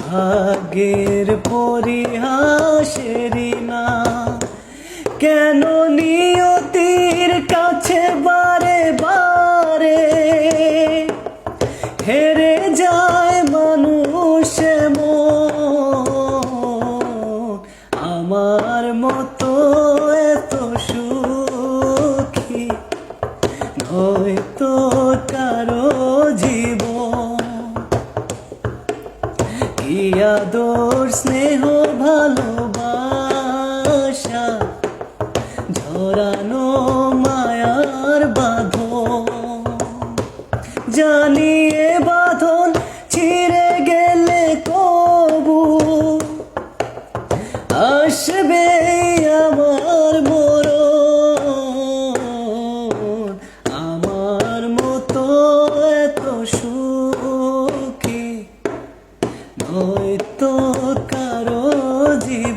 ভাগ্যের পরিহাসেরই না। কেন নিয়তির কাছে বারে বারে হেরে যায় মানুষ আমার মতো এত সুখী হয়তো কারও জীবন কি আদর স্নেহ ভালোবাসা ঝরানো মায়ার বাঁধন। জানিয়ে বাঁধন ছিঁড়ে গেলে কবু আসবে নয়তো কারও জীব